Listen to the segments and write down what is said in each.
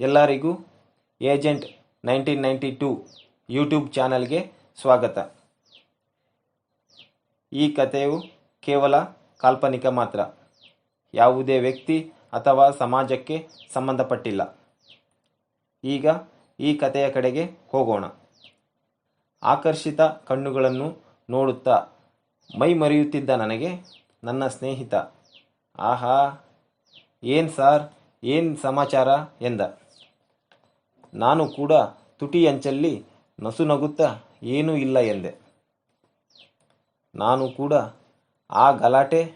ಎಲ್ಲರಿಗೂ agent nineteen ninety two YouTube ಚಾನಲ್ಗೆ ಸ್ವಾಗತ. ಈ ಕಥೆಯು ಕೇವಲ ಕಾಲ್ಪನಿಕ ಮಾತ್ರ. ಯಾವುದೇ ವ್ಯಕ್ತಿ ಅಥವಾ ಸಮಾಜಕ್ಕೆ ಸಂಬಂಧಪಟ್ಟಿಲ್ಲ. ಈಗ ಈ ಕಥೆಯ ಕಡೆಗೆ ಹೋಗೋಣ. ಆಕರ್ಷಿತ ಕಣ್ಣುಗಳನ್ನು ನೋಡುತ್ತಾ ಮೈ ಮರೆಯುತ್ತಿದ್ದ ನನಗೆ ನನ್ನ ಸ್ನೇಹಿತ, ಆಹಾ, ಏನು ಸಾರ್, ಏನು ಸಮಾಚಾರ? ಎಂದ. ನಾನು ಕೂಡ ತುಟಿಯಂಚಲ್ಲಿ ನಸುನಗುತ್ತಾ ಏನೂ ಇಲ್ಲ ಎಂದೆ. ನಾನು ಕೂಡ ಆ ಗಲಾಟೆ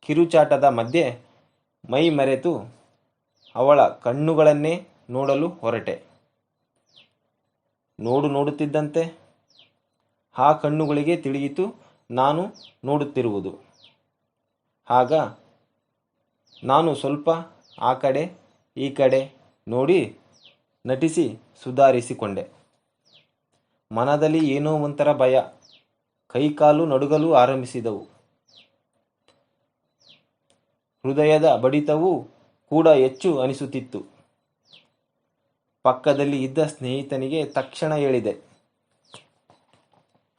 ಕಿರುಚಾಟದ ಮಧ್ಯೆ ಮೈ ಮರೆತು ಅವಳ ಕಣ್ಣುಗಳನ್ನೇ ನೋಡಲು ಹೊರಟೆ. ನೋಡು ನೋಡುತ್ತಿದ್ದಂತೆ ಆ ಕಣ್ಣುಗಳಿಗೆ ತಿಳಿಯಿತು ನಾನು ನೋಡುತ್ತಿರುವುದು. ಆಗ ನಾನು ಸ್ವಲ್ಪ ಆ ಕಡೆ ಈ ಕಡೆ ನೋಡಿ ನಟಿಸಿ ಸುಧಾರಿಸಿಕೊಂಡೆ. ಮನದಲ್ಲಿ ಏನೋ ಒಂಥರ ಭಯ, ಕೈಕಾಲು ನಡುಗಲು ಆರಂಭಿಸಿದವು. ಹೃದಯದ ಬಡಿತವೂ ಕೂಡ ಹೆಚ್ಚು ಅನಿಸುತ್ತಿತ್ತು. ಪಕ್ಕದಲ್ಲಿ ಇದ್ದ ಸ್ನೇಹಿತನಿಗೆ ತಕ್ಷಣ ಹೇಳಿದೆ,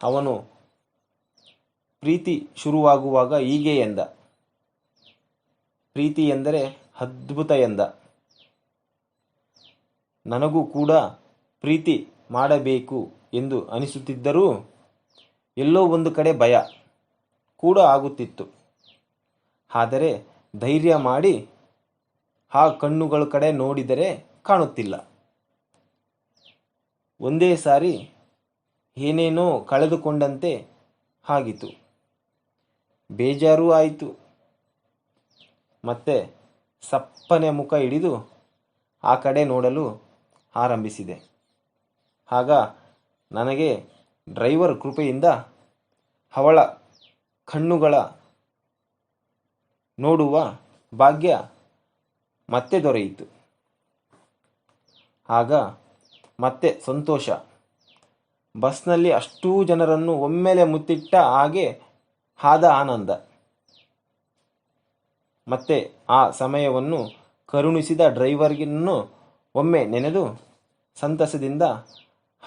ಅವನು ಪ್ರೀತಿ ಶುರುವಾಗುವಾಗ ಹೀಗೆ ಎಂದ. ಪ್ರೀತಿ ಎಂದರೆ ಅದ್ಭುತ ಎಂದ. ನನಗೂ ಕೂಡ ಪ್ರೀತಿ ಮಾಡಬೇಕು ಎಂದು ಅನಿಸುತ್ತಿದ್ದರೂ ಎಲ್ಲೋ ಒಂದು ಕಡೆ ಭಯ ಕೂಡ ಆಗುತ್ತಿತ್ತು. ಆದರೆ ಧೈರ್ಯ ಮಾಡಿ ಆ ಕಣ್ಣುಗಳ ಕಡೆ ನೋಡಿದರೆ ಕಾಣುತ್ತಿಲ್ಲ. ಒಂದೇ ಸಾರಿ ಏನೇನೋ ಕಳೆದುಕೊಂಡಂತೆ ಆಗಿತು ಬೇಜಾರೂ ಆಯಿತು. ಮತ್ತೆ ಸಪ್ಪನೆ ಮುಖ ಹಿಡಿದು ಆ ಕಡೆ ನೋಡಲು ಆರಂಭಿಸಿದೆ. ಆಗ ನನಗೆ ಡ್ರೈವರ್ ಕೃಪೆಯಿಂದ ಅವಳ ಕಣ್ಣುಗಳ ನೋಡುವ ಭಾಗ್ಯ ಮತ್ತೆ ದೊರೆಯಿತು. ಆಗ ಮತ್ತೆ ಸಂತೋಷ. ಬಸ್ನಲ್ಲಿ ಅಷ್ಟೂ ಜನರನ್ನು ಒಮ್ಮೆಲೆ ಮುತ್ತಿಟ್ಟ ಹಾಗೆ ಆದ ಆನಂದ. ಮತ್ತೆ ಆ ಸಮಯವನ್ನು ಕರುಣಿಸಿದ ಡ್ರೈವರ್ಗಿನ್ನು ಒಮ್ಮೆ ನೆನೆದು ಸಂತಸದಿಂದ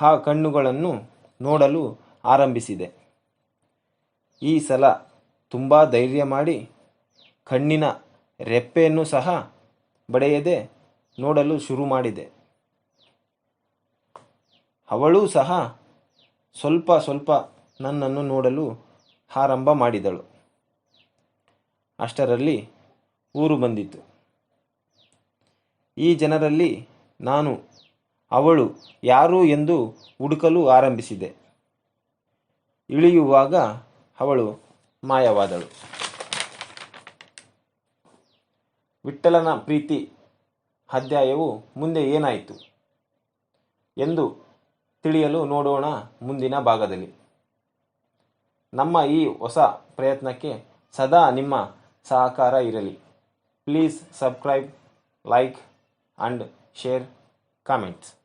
ಆ ಕಣ್ಣುಗಳನ್ನು ನೋಡಲು ಆರಂಭಿಸಿದೆ. ಈ ಸಲ ತುಂಬ ಧೈರ್ಯ ಮಾಡಿ ಕಣ್ಣಿನ ರೆಪ್ಪೆಯನ್ನು ಸಹ ಬಡೆಯದೆ ನೋಡಲು ಶುರು ಮಾಡಿದೆ. ಅವಳೂ ಸಹ ಸ್ವಲ್ಪ ಸ್ವಲ್ಪ ನನ್ನನ್ನು ನೋಡಲು ಆರಂಭ ಮಾಡಿದಳು. ಅಷ್ಟರಲ್ಲಿ ಊರು ಬಂದಿತು. ಈ ಜನರಲ್ಲಿ ನಾನು ಅವಳು ಯಾರು ಎಂದು ಹುಡುಕಲು ಆರಂಭಿಸಿದೆ. ಇಳಿಯುವಾಗ ಅವಳು ಮಾಯವಾದಳು. ವಿಠ್ಠಲನ ಪ್ರೀತಿ ಅಧ್ಯಾಯವು ಮುಂದೆ ಏನಾಯಿತು ಎಂದು ತಿಳಿಯಲು ನೋಡೋಣ ಮುಂದಿನ ಭಾಗದಲ್ಲಿ. ನಮ್ಮ ಈ ಹೊಸ ಪ್ರಯತ್ನಕ್ಕೆ ಸದಾ ನಿಮ್ಮ ಸಹಕಾರ ಇರಲಿ. Please subscribe, like and share, comments.